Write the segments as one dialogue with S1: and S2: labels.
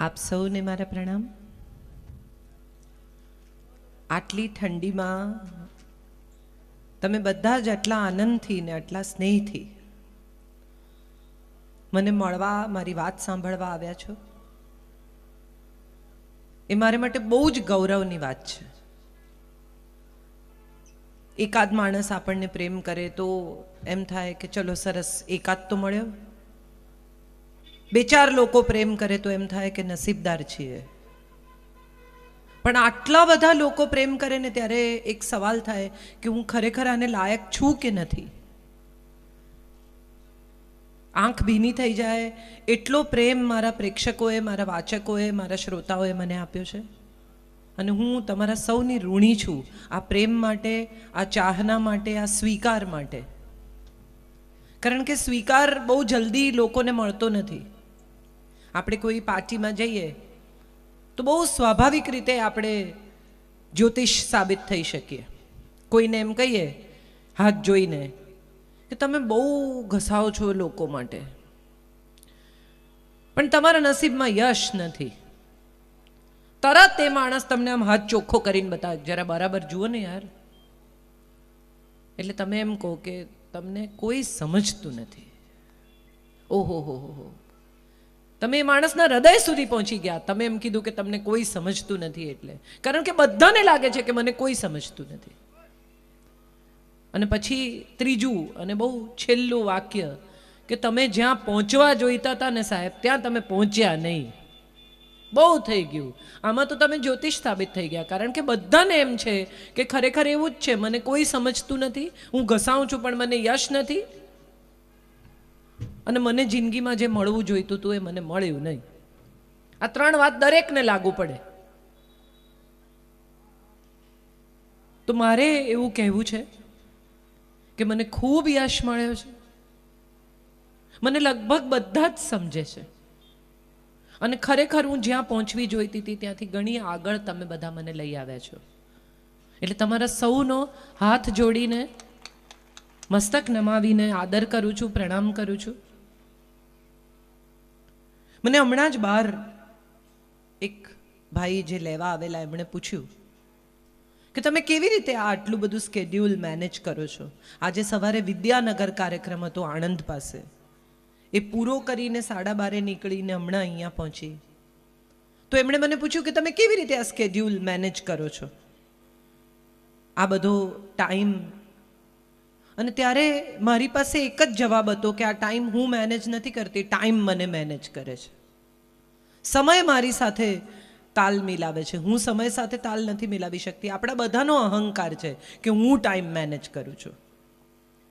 S1: આપ સૌને મારા પ્રણામ. આટલી ઠંડીમાં તમે બધા જ આટલા આનંદથી ને આટલા સ્નેહથી મને મળવા, મારી વાત સાંભળવા આવ્યા છો. એ મારે માટે બહુ જ ગૌરવની વાત છે. એકાદ માણસ આપણને પ્રેમ કરે તો એમ થાય કે ચલો સરસ, એકાદ તો મળ્યો. બે ચાર લોકો પ્રેમ કરે તો એમ થાય કે નસીબદાર છીએ. પણ આટલા બધા લોકો પ્રેમ કરે ને ત્યારે એક સવાલ થાય કે હું ખરેખર આને લાયક છું કે નથી? આંખ ભીની થઈ જાય, એટલો પ્રેમ મારા પ્રેક્ષકોએ, મારા વાચકોએ, મારા શ્રોતાઓએ મને આપ્યો છે. અને હું તમારા સૌની ઋણી છું, આ પ્રેમ માટે, આ ચાહના માટે, આ સ્વીકાર માટે. કારણ કે સ્વીકાર બહુ જલ્દી લોકોને મળતો નથી. આપણે કોઈ પાર્ટીમાં જઈએ, તો બહુ સ્વાભાવિક રીતે આપણે જ્યોતિષ સાબિત થઈ શકીએ. કોઈને એમ કહીએ, હાથ જોઈને. કે તમે બહુ ઘસાઓ છો લોકો માટે. પણ તમારા નસીબમાં યશ નથી. તરત એ માણસ તમને આમ હાથ ચોખ્ખો કરીને બતાવે જરા બરાબર જુઓ ને યાર. એટલે તમે એમ કહો કે તમને કોઈ સમજતું નથી. ઓહો, હો હો હો. તમે એ માણસના હૃદય સુધી પહોંચી ગયા. તમે એમ કીધું કે તમને કોઈ સમજતું નથી એટલે. કારણ કે બધાને લાગે છે કે મને કોઈ સમજતું નથી. અને પછી ત્રીજું અને બહુ છેલ્લું વાક્ય કે તમે જ્યાં પહોંચવા જોઈતા હતા ને સાહેબ, ત્યાં તમે પહોંચ્યા નહીં. બહુ થઈ ગયું. આમાં તો તમે જ્યોતિષ સાબિત થઈ ગયા. કારણ કે બધાને એમ છે કે ખરેખર એવું જ છે, મને કોઈ સમજતું નથી. હું ઘસાઉં છું, પણ મને યશ નથી. અને મને જિંદગીમાં જે મળવું જોઈતું હતું એ મને મળ્યું નહીં. આ ત્રણ વાત દરેકને લાગુ પડે. તો મારે એવું કહેવું છે કે મને ખૂબ યશ મળ્યો છે. મને લગભગ બધા જ સમજે છે. અને ખરેખર હું જ્યાં પહોંચવી જોઈતી હતી ત્યાંથી ઘણી આગળ તમે બધા મને લઈ આવ્યા છો. એટલે તમારા સૌનો હાથ જોડીને, મસ્તક નમાવીને આદર કરું છું, પ્રણામ કરું છું. મને હમણાં જ બહાર એક ભાઈ જે લેવા આવેલા, એમણે પૂછ્યું કે તમે કેવી રીતે આ આટલું બધું સ્કેડ્યુલ મેનેજ કરો છો? આજે સવારે વિદ્યાનગર કાર્યક્રમ હતો આણંદ પાસે. એ પૂરો કરીને સાડા બારે નીકળીને હમણાં અહીંયા પહોંચી. તો એમણે મને પૂછ્યું કે તમે કેવી રીતે આ સ્કેડ્યુલ મેનેજ કરો છો? આ બધો ટાઈમ અને ત્યારે મારી પાસે એક જ જવાબ હતો કે આ ટાઈમ હું મેનેજ નથી કરતી ટાઈમ મને મેનેજ કરે છે. સમય મારી સાથે તાલ મિલાવે છે. હું સમય સાથે તાલ નથી મિલાવી શકતી. આપણા બધાનો અહંકાર છે કે હું ટાઈમ મેનેજ કરું છું.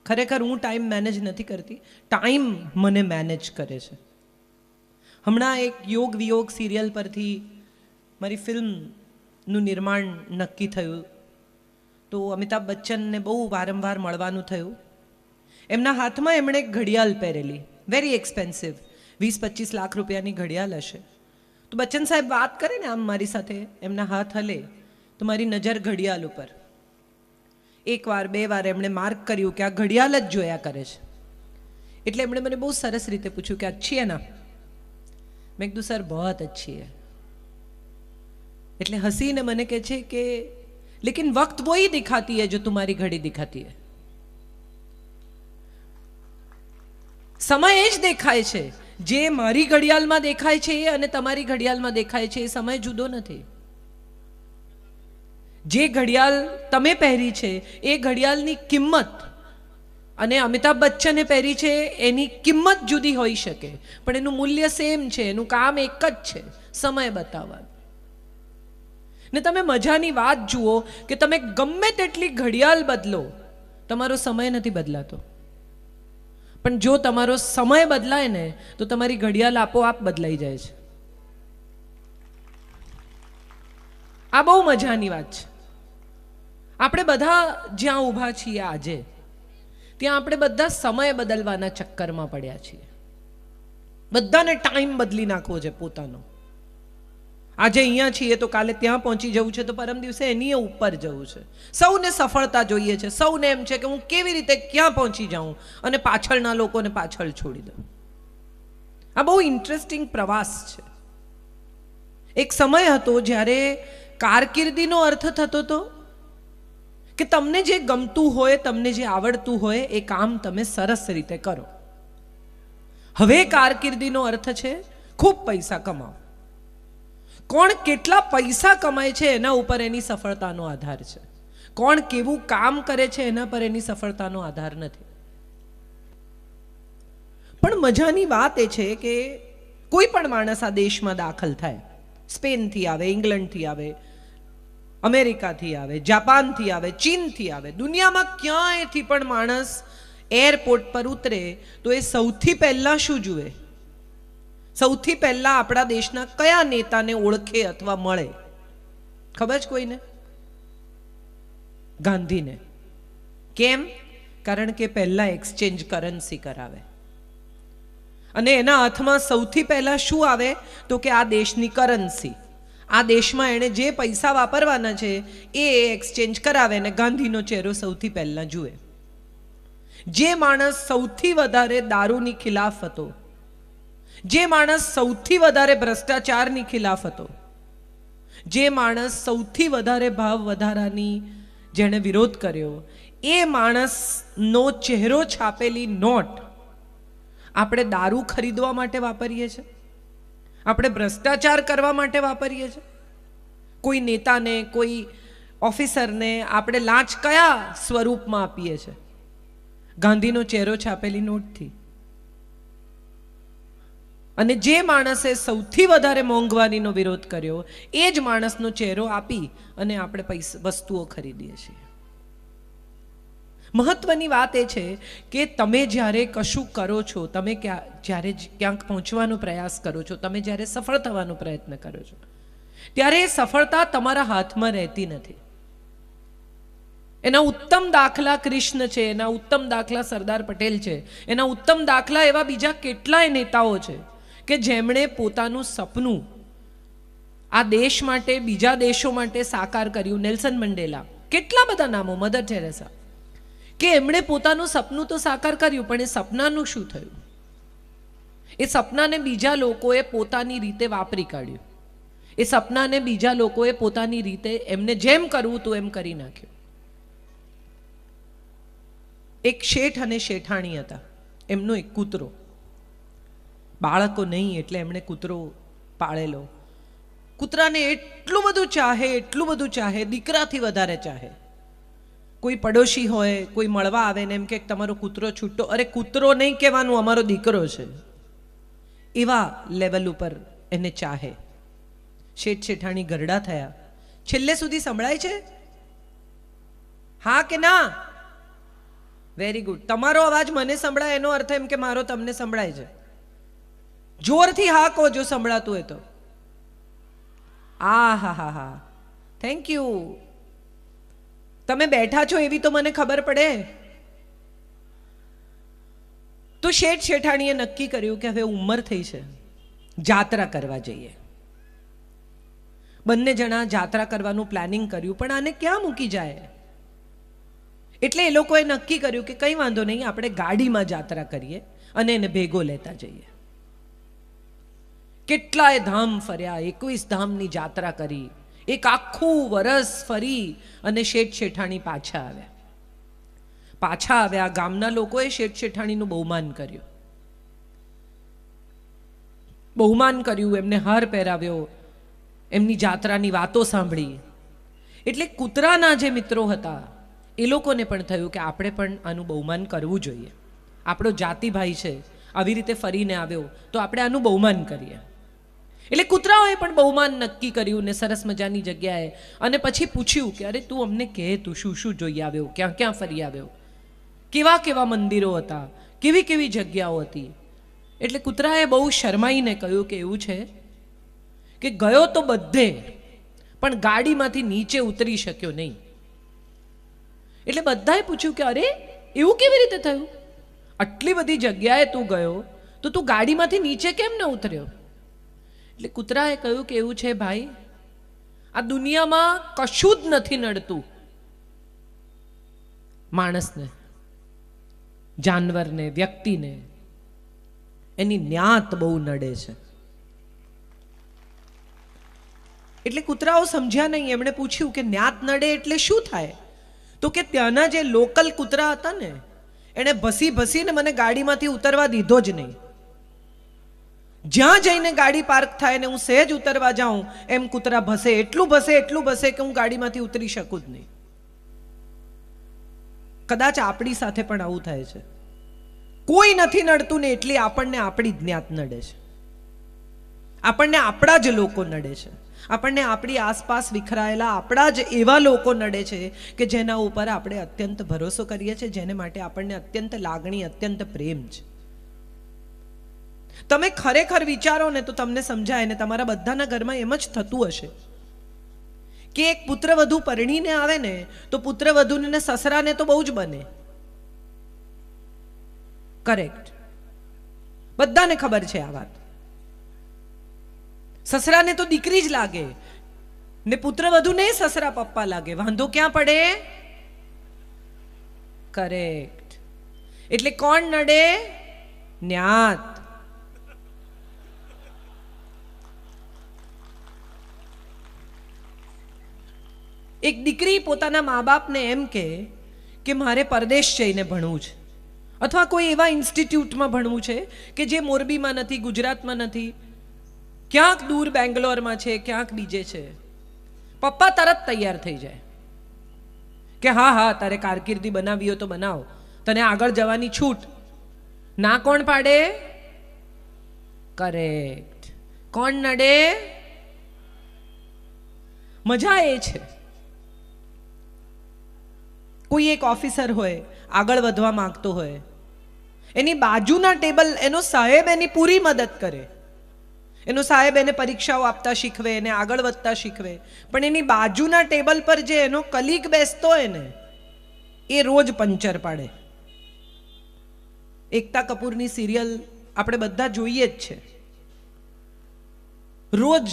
S1: ખરેખર હું ટાઈમ મેનેજ નથી કરતી ટાઈમ મને મેનેજ કરે છે. હમણાં એક યોગ વિયોગ સિરિયલ પરથી મારી ફિલ્મનું નિર્માણ નક્કી થયું. તો અમિતાભ બચ્ચનને બહુ વારંવાર મળવાનું થયું. એમના હાથમાં એમણે એક ઘડિયાળ પહેરેલી વેરી એક્સપેન્સિવ વીસ પચીસ લાખ રૂપિયાની ઘડિયાળ હશે. તો બચ્ચન સાહેબ વાત કરે ને આમ મારી સાથે, એમના હાથ હલે, તો મારી નજર ઘડિયાળ ઉપર. એક વાર, બે વાર એમણે માર્ક કર્યું કે આ ઘડિયાળ જ જોયા કરે છે. એટલે એમણે મને બહુ સરસ રીતે પૂછ્યું કે અચ્છી ના? મેં કીધું, સર બહુ અચ્છી એટલે હસીને મને કહે છે કે लेकिन वक्त वो ही दिखाती है जो तुम्हारी घड़ी दिखाती है સમય એ જ દેખાય છે જે મારી ઘડિયાળમાં દેખાય છે અને તમારી ઘડિયાળમાં દેખાય છે એ સમય જુદો નથી જે ઘડિયાળ તમે પહેરી છે એ ઘડિયાળની કિંમત અને અમિતાભ બચ્ચને પહેરી છે એની કિંમત જુદી હોઈ શકે પણ એનું મૂલ્ય સેમ છે એનું કામ એક જ છે સમય બતાવવાનું ને તમે મજાની વાત જુઓ કે તમે ગમે તેટલી ઘડિયાળ બદલો, તમારો સમય નથી બદલાતો. પણ જો તમારો સમય બદલાય ને, તો તમારી ઘડિયાળ આપોઆપ બદલાઈ જાય છે. આ બહુ મજાની વાત છે. આપણે બધા જ્યાં ઊભા છીએ આજે, ત્યાં આપણે બધા સમય બદલવાના ચક્કરમાં પડ્યા છીએ. બધાને ટાઈમ બદલી નાખવો છે પોતાનો. આજે અહીંયા છીએ તો કાલે ત્યાં પહોંચી જવું છે તો પરમ દિવસે એની ઉપર જવું છે. સૌને સફળતા જોઈએ છે. સૌને એમ છે કે હું કેવી રીતે ક્યાં પહોંચી જાઉં અને પાછળના લોકોને પાછળ છોડી દઉં. આ બહુ ઇન્ટરેસ્ટિંગ પ્રવાસ છે. એક સમય હતો જ્યારે કારકિર્દીનો અર્થ થતો હતો કે તમને જે ગમતું હોય, તમને જે આવડતું હોય, એ કામ તમે સરસ રીતે કરો. હવે કારકિર્દીનો અર્થ છે, ખૂબ પૈસા કમાઓ. કોણ કેટલા પૈસા કમાય છે એના ઉપર એની સફળતાનો આધાર છે. કોણ કેવું કામ કરે છે એના પર એની સફળતાનો આધાર નથી. પણ મજાની વાત એ છે કે કોઈ પણ માણસ આ દેશમાં દાખલ થાય. સ્પેનથી આવે, ઇંગ્લેન્ડથી આવે, અમેરિકાથી આવે, જાપાનથી આવે, ચીનથી આવે, દુનિયામાં ક્યાંયથી પણ માણસ એરપોર્ટ પર ઉતરે તો એ સૌથી પહેલાં શું જુએ? સૌથી પહેલાં આપણા દેશના કયા નેતાને ઓળખે અથવા મળે? ખબર છે કોઈને? ગાંધીને. કેમ? કારણ કે પહેલાં એક્સચેન્જ કરન્સી કરાવે. અને એના હાથમાં સૌથી પહેલાં શું આવે? તો કે આ દેશની કરન્સી આ દેશમાં એણે જે પૈસા વાપરવાના છે, એ એક્સચેન્જ કરાવે અને ગાંધીનો ચહેરો સૌથી પહેલાં જુએ. જે માણસ સૌથી વધારે દારૂની ખિલાફ હતો જે માણસ સૌથી વધારે ભ્રષ્ટાચારની ખિલાફ હતો, જે માણસ સૌથી વધારે ભાવ વધારાની જેણે વિરોધ કર્યો, એ માણસનો ચહેરો છાપેલી નોટ આપણે દારૂ ખરીદવા માટે વાપરીએ છીએ? આપણે ભ્રષ્ટાચાર કરવા માટે વાપરીએ છીએ? કોઈ નેતાને, કોઈ ઓફિસરને આપણે લાંચ કયા સ્વરૂપમાં આપીએ છીએ? ગાંધીનો ચહેરો છાપેલી નોટથી. અને જે માણસે સૌથી વધારે મોંઘવારીનો વિરોધ કર્યો, એ જ માણસનો ચહેરો આપી અને આપણે પૈસા, વસ્તુઓ ખરીદીએ છીએ. મહત્વની વાત એ છે કે તમે જ્યારે કશું કરો છો, તમે ક્યાં, જ્યારે ક્યાંક પહોંચવાનો પ્રયાસ કરો છો, તમે જ્યારે સફળ થવાનો પ્રયત્ન કરો છો, ત્યારે એ સફળતા તમારા હાથમાં રહેતી નથી. એના ઉત્તમ દાખલા કૃષ્ણ છે, એના ઉત્તમ દાખલા સરદાર પટેલ છે, એના ઉત્તમ દાખલા એવા બીજા કેટલાય નેતાઓ છે કે જેમણે પોતાનું સપનું આ દેશ માટે, બીજા દેશો માટે સાકાર કર્યું નેલ્સન મંડેલા. કેટલા બધા નામો મદર ટેરેસા. કે એમણે પોતાનું સપનું તો સાકાર કર્યું, પણ એ સપનાનું શું થયું? એ સપનાને બીજા લોકોએ પોતાની રીતે વાપરી કાઢ્યું. એ સપનાને બીજા લોકોએ પોતાની રીતે એમને જેમ કરવું હતું એમ કરી નાખ્યું. એક શેઠ અને શેઠાણી હતા. એમનો એક કૂતરો. બાળકો નહીં એટલે એમણે કૂતરો પાળેલો. કૂતરાને એટલું બધું ચાહે, એટલું બધું ચાહે, દીકરાથી વધારે ચાહે. કોઈ પડોશી હોય, કોઈ મળવા આવે ને એમ કે તમારો કૂતરો છૂટો, અરે કૂતરો નહીં કહેવાનું, અમારો દીકરો છે. એવા લેવલ ઉપર એને ચાહે. શેઠ શેઠાણી ગરડા થયા. છેલ્લે સુધી સંભળાય છે? હા કે ના? વેરી ગુડ તમારો અવાજ મને સંભળાય, એનો અર્થ એમ કે મારો તમને સંભળાય છે. જોરથી હા કહો જો સંભળાતું હોય તો. આ હા હા હા. થેન્ક યુ તમે બેઠા છો એવી તો મને ખબર પડે. તો શેઠ શેઠાણીએ નક્કી કર્યું કે હવે ઉંમર થઈ છે. જાત્રા કરવા જઈએ. બંને જણા જાત્રા કરવાનું પ્લાનિંગ કર્યું, પણ આને ક્યાં મૂકી જાય? એટલે એ લોકોએ નક્કી કર્યું કે કંઈ વાંધો નહીં, આપણે ગાડીમાં જાત્રા કરીએ અને એને ભેગો લેતા જઈએ. કેટલાય ધામ ફર્યા, એકવીસ ધામની જાત્રા કરી, એક આખું વરસ ફરી અને શેઠ શેઠાણી પાછા આવ્યા. પાછા આવ્યા, ગામના લોકોએ શેઠ શેઠાણીનું બહુમાન કર્યું. બહુમાન કર્યું, એમને હાર પહેરાવ્યો, એમની જાત્રાની વાતો સાંભળી. એટલે કૂતરાના જે મિત્રો હતા, એ લોકોને પણ થયું કે આપણે પણ આનું બહુમાન કરવું જોઈએ. આપણો જાતિભાઈ છે, આવી રીતે ફરીને આવ્યો, તો આપણે આનું બહુમાન કરીએ. એટલે કૂતરાઓએ પણ બહુમાન નક્કી કર્યું ને સરસ મજાની જગ્યાએ. અને પછી પૂછ્યું કે, અરે, તું અમને કહે, તું શું શું જોઈ આવ્યો? ક્યાં ક્યાં ફરી આવ્યો? કેવા કેવા મંદિરો હતા? કેવી કેવી જગ્યાઓ હતી? એટલે કૂતરાએ બહુ શરમાઈને કહ્યું કે, એવું છે કે ગયો તો બધે, પણ ગાડીમાંથી નીચે ઉતરી શક્યો નહીં. એટલે બધાએ પૂછ્યું કે, અરે, એવું કેવી રીતે થયું? આટલી બધી જગ્યાએ તું ગયો, તો તું ગાડીમાંથી નીચે કેમ ન ઉતર્યો? એટલે કૂતરાએ કહ્યું કે એવું છે ભાઈ, આ દુનિયામાં કશું જ નથી નડતું માણસને, જાનવરને, વ્યક્તિને. એની ન્યાત બહુ નડે છે. એટલે કૂતરાઓ સમજ્યા નહીં, એમણે પૂછ્યું કે ન્યાત નડે એટલે શું થાય? તો કે ત્યાંના જે લોકલ કૂતરા હતા ને, એણે ભસી ભસીને મને ગાડીમાંથી ઉતરવા દીધો જ નહીં. જ્યાં જઈને ગાડી પાર્ક થાય ને હું સહેજ ઉતરવા જાઉં, એમ કૂતરા ભસે, એટલું ભસે એટલું ભસે કે હું ગાડીમાંથી ઉતરી શકું જ નહીં. કદાચ આપણી સાથે પણ આવું થાય છે. કોઈ નથી નડતું ને એટલી આપણને આપણી જ્ઞાત નડે છે. આપણને આપણા જ લોકો નડે છે. આપણને આપણી આસપાસ વિખરાયેલા આપણા જ એવા લોકો નડે છે કે જેના ઉપર આપણે અત્યંત ભરોસો કરીએ છીએ, જેને માટે આપણને અત્યંત લાગણી, અત્યંત પ્રેમ છે. તમે ખરેખર વિચારો ને તો તમને સમજાય ને તમારા બધાના ઘરમાં એમ જ થતું હશે. કે એક પુત્રવધુ પરણીને આવે ને તો પુત્રવધુને સસરાને તો બહુ જ બને. કરેક્ટ બધાને ખબર છે આ વાત. સસરાને તો દીકરી જ લાગે ને પુત્રવધુને સસરા પપ્પા લાગે. વાંધો ક્યાં પડે? કરેક્ટ એટલે કોણ નડે? ન્યાત. એક દીકરી પોતાના મા બાપને એમ કહે કે મારે પરદેશ જઈને ભણવું છે. અથવા કોઈ એવા ઇન્સ્ટિટ્યૂટમાં ભણવું છે કે જે મોરબીમાં નથી, ગુજરાતમાં નથી, ક્યાંક દૂર બેંગ્લોરમાં છે, ક્યાંક બીજે છે. પપ્પા તરત તૈયાર થઈ જાય. કે હા હા, તારે કારકિર્દી બનાવી હોય તો બનાવો. તને આગળ જવાની છૂટ. ના કોણ પાડે? કરેક્ટ કોણ નડે? મજા એ છે. કોઈ એક ઓફિસર હોય, આગળ વધવા માંગતો હોય. એની બાજુના ટેબલ એનો સાહેબ એની પૂરી મદદ કરે. એનો સાહેબ એને પરીક્ષાઓ આપતા શીખવે, એને આગળ વધતા શીખવે. પણ એની બાજુના ટેબલ પર જે એનો કલીગ બેસતો હોય ને, એ રોજ પંચર પાડે. એકતા કપૂરની સિરિયલ આપણે બધા જોઈએ જ છે. રોજ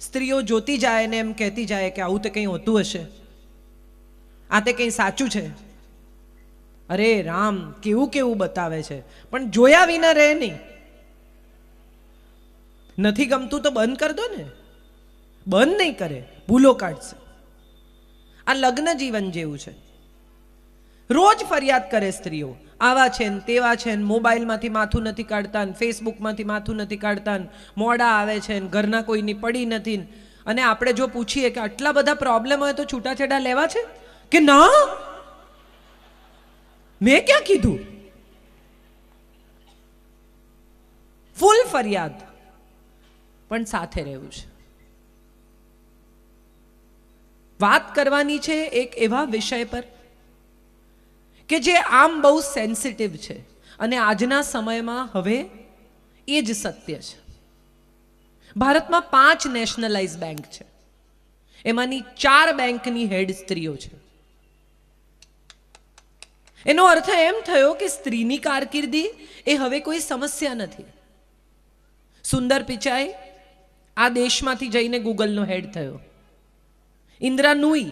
S1: સ્ત્રીઓ જોતી જાય ને એમ કહેતી જાય કે આવું તો કંઈ હોતું હશે. આ તે કંઈ સાચું છે? અરે રામ, કેવું કેવું બતાવે છે? પણ જોયા વિના રહે નહીં. નથી ગમતું તો બંધ કર દો ને. બંધ નહીં કરે, ભૂલો કાઢશે. આ લગ્ન જીવન જેવું છે. રોજ ફરિયાદ કરે સ્ત્રીઓ. આવા છે ને તેવા છે ને મોબાઈલમાંથી માથું નથી કાઢતા ને ફેસબુકમાંથી માથું નથી કાઢતા ને મોડા આવે છે ને ઘરના કોઈની પડી નથી અને આપણે જો પૂછીએ કે આટલા બધા પ્રોબ્લેમ હોય તો છૂટાછેડા લેવા છે? કે ના? મેં ક્યાં કીધું? ફૂલ ફરિયાદ. પણ સાથે રહેવું છે. વાત કરવાની છે એક એવા વિષય પર કે જે આમ બહુ સેન્સિટિવ છે અને આજના સમયમાં હવે એ જ સત્ય છે. ભારતમાં પાંચ નેશનલાઇઝ બેંક છે. એમાંની ચાર બેંકની હેડ સ્ત્રીઓ છે. એનો અર્થ એમ થયો કે સ્ત્રીની કારકિર્દી એ હવે કોઈ સમસ્યા નથી. સુંદર પિચાઈ આ દેશમાંથી જઈને ગૂગલનો હેડ થયો. ઇન્દ્રા નુઈ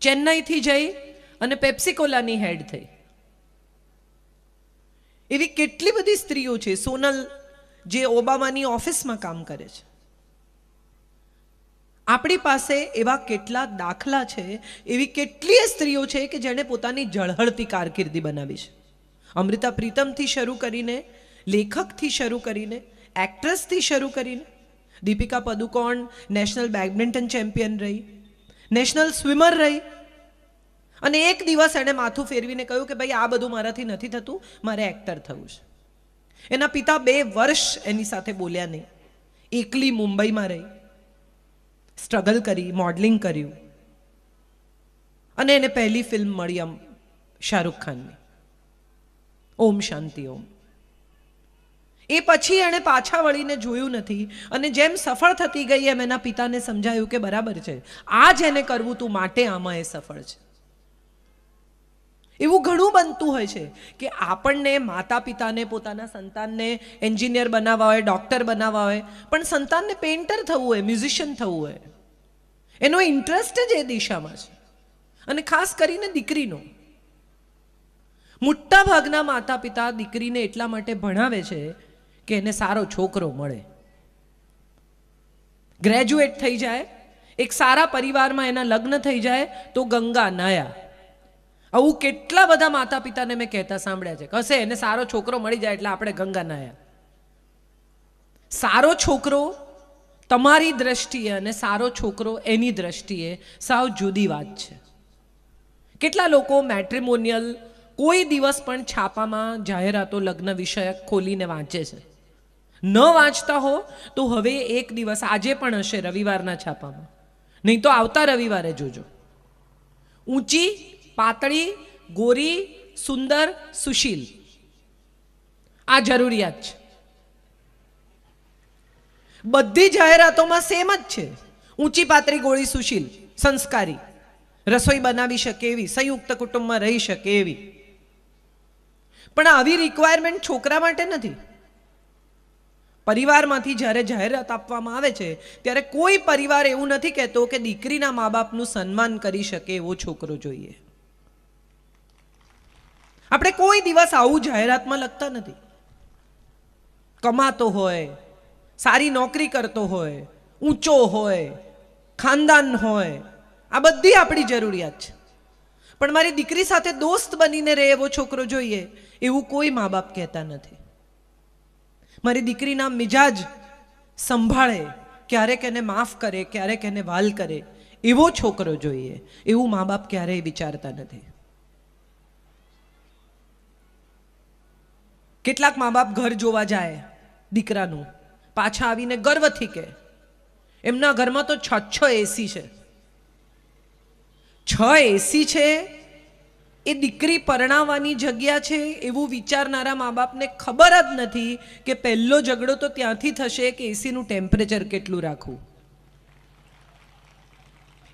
S1: ચેન્નઈથી જઈ અને પેપ્સિકોલાની હેડ થઈ. એવી કેટલી બધી સ્ત્રીઓ છે સોનલ જે ઓબામાની ઓફિસમાં કામ કરે છે. આપણી પાસે એવા કેટલા દાખલા છે, એવી કેટલીય સ્ત્રીઓ છે કે જેણે પોતાની ઝળહળતી કારકિર્દી બનાવી છે. અમૃતા પ્રીતમથી શરૂ કરીને, લેખકથી શરૂ કરીને, એક્ટ્રેસથી શરૂ કરીને, Deepika Padukone national badminton champion રહી, નેશનલ સ્વિમર રહી. અને એક દિવસ એણે માથું ફેરવીને કહ્યું કે ભાઈ, આ બધું મારાથી નથી થતું, મારે એક્ટર થવું છે. એના પિતા બે વર્ષ એની સાથે બોલ્યા નહીં. એકલી મુંબઈમાં રહી. સ્ટ્રગલ કરી, મોડલિંગ કર્યું. અને એને પહેલી ફિલ્મ મળી આમ શાહરૂખ ખાનની. ઓમ શાંતિ ઓમ. એ પછી એણે પાછા વળીને જોયું નથી અને જેમ સફળ થતી ગઈ એમ એના પિતાને સમજાયું કે બરાબર છે. આ જ એને કરવું તું માટે આમાં એ સફળ છે. એવું ઘણું બનતું હોય છે કે આપણને માતા પિતાને પોતાના સંતાનને એન્જિનિયર બનાવવા હોય, ડૉક્ટર બનાવવા હોય, પણ સંતાનને પેઇન્ટર થવું હોય, મ્યુઝિશિયન થવું હોય. એનો ઇન્ટરેસ્ટ જ એ દિશામાં છે. અને ખાસ કરીને દીકરીનો. મોટા ભાગના માતા પિતા દીકરીને એટલા માટે ભણાવે છે કે એને સારો છોકરો મળે. ગ્રેજ્યુએટ થઈ જાય, એક સારા પરિવારમાં એના લગ્ન થઈ જાય, તો ગંગા નયા. આવું કેટલા બધા માતા પિતાને મેં કહેતા સાંભળ્યા છે. કશે એને સારો છોકરો મળી જાય એટલે આપણે ગંગા નયા. સારો છોકરો તમારી દ્રષ્ટિએ અને સારો છોકરો એની દ્રષ્ટિએ સાવ જુદી વાત છે. કેટલા લોકો મેટ્રિમોનિયલ કોઈ દિવસ પણ છાપામાં જાહેરાતો લગ્ન વિષયક ખોલીને વાંચે છે. ન વાંચતા હો તો હવે એક દિવસ આજે પણ હશે રવિવારના છાપામાં. નહીં તો આવતા રવિવારે જોજો. ઊંચી પાતળી, ગોરી, સુંદર, સુશીલ. આ જરૂરિયાત છે. બધી જાહેરાતોમાં સેમ જ છે. ઊંચી, પાતળી ગોળી સુશીલ, સંસ્કારી. રસોઈ બનાવી શકે એવી, સંયુક્ત કુટુંબમાં રહી શકે એવી. પણ આવી રિક્વાયરમેન્ટ છોકરા માટે નથી. પરિવારમાંથી જ્યારે જાહેરાત આપવામાં આવે છે, ત્યારે કોઈ પરિવાર એવું નથી કહેતો કે દીકરીના મા બાપનું સન્માન કરી શકે એવો છોકરો જોઈએ. આપણે કોઈ દિવસ આવું જાહેરાતમાં લખતા નથી. કમાતો હોય, સારી નોકરી કરતો હોય, ઊંચો હોય, ખાનદાન હોય, આ બધી આપણી જરૂરિયાત છે. પણ મારી દીકરી સાથે દોસ્ત બનીને રહે એવો છોકરો જોઈએ, એવું કોઈ મા બાપ કહેતા નથી. મારી દીકરીના મિજાજ સંભાળે, ક્યારેક એને માફ કરે, ક્યારેક એને વાલ કરે, એવો છોકરો જોઈએ, એવું મા બાપ ક્યારેય વિચારતા નથી. કેટલાક મા બાપ ઘર જોવા જાય દીકરાનું. પાછા આવીને ગર્વથી કે એમના ઘરમાં તો છ છ એસી છે. છ એસી છે? એ દીકરી પરણાવવાની જગ્યા છે એવું વિચારનારા મા બાપને ખબર જ નથી કે પહેલો ઝઘડો તો ત્યાંથી થશે કે એસીનું ટેમ્પરેચર કેટલું રાખવું.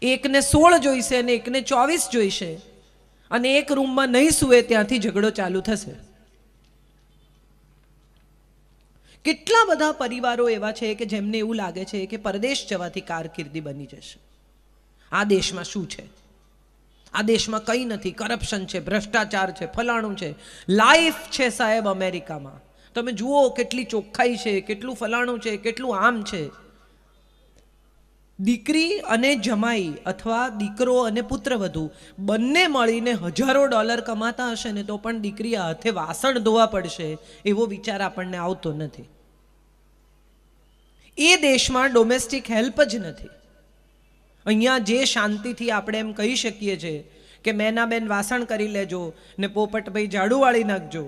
S1: એકને સોળ જોઈશે અને એકને ચોવીસ જોઈશે અને એક રૂમમાં નહીં સૂવે ત્યાંથી ઝઘડો ચાલુ થશે. કેટલા બધા પરિવારો એવા છે કે જેમને એવું લાગે છે કે પરદેશ જવાથી કારકિર્દી બની જશે? આ દેશમાં શું છે? આ દેશમાં કંઈ નથી. કરપ્શન છે, ભ્રષ્ટાચાર છે, ફલાણું છે. લાઈફ છે સાહેબ અમેરિકામાં. તમે જુઓ કેટલી ચોખ્ખાઈ છે, કેટલું ફલાણું છે, કેટલું આમ છે. દીકરી અને જમાઈ અથવા દીકરો અને પુત્રવધુ બંને મળીને હજારો ડોલર કમાતા હશે ને તો પણ દીકરી હાથે વાસણ ધોવા પડશે એવો વિચાર આપણને આવતો નથી. એ દેશમાં ડોમેસ્ટિક હેલ્પ જ નથી. અહીંયા જે શાંતિથી આપણે એમ કહી શકીએ છીએ કે મેનાબેન વાસણ કરી લેજો ને પોપટભાઈ ઝાડુ વાળી નાખજો.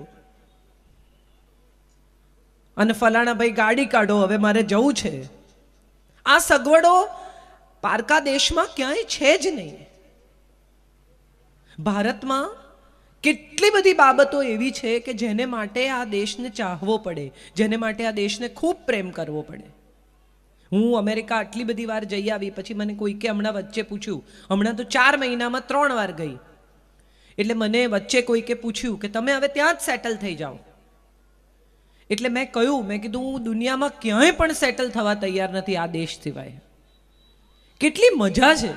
S1: અને ફલાણા ભાઈ ગાડી કાઢો, હવે મારે જવું છે. આ સગવડો પારકા દેશમાં ક્યાંય છે જ નહીં. ભારતમાં કેટલી બધી બાબતો એવી છે કે જેને માટે આ દેશને ચાહવો પડે, જેને માટે આ દેશને ખૂબ પ્રેમ કરવો પડે. હું અમેરિકા આટલી બધી વાર જઈ આવી, પછી મને કોઈકે હમણાં વચ્ચે પૂછ્યું, હમણાં તો ચાર મહિનામાં ત્રણ વાર ગઈ. એટલે મને વચ્ચે કોઈકે પૂછ્યું કે તમે હવે ત્યાં જ સેટલ થઈ જાઓ. એટલે મેં કહ્યું, મેં કીધું, હું દુનિયામાં ક્યાંય પણ સેટલ થવા તૈયાર નથી આ દેશ સિવાય. કેટલી મજા છે.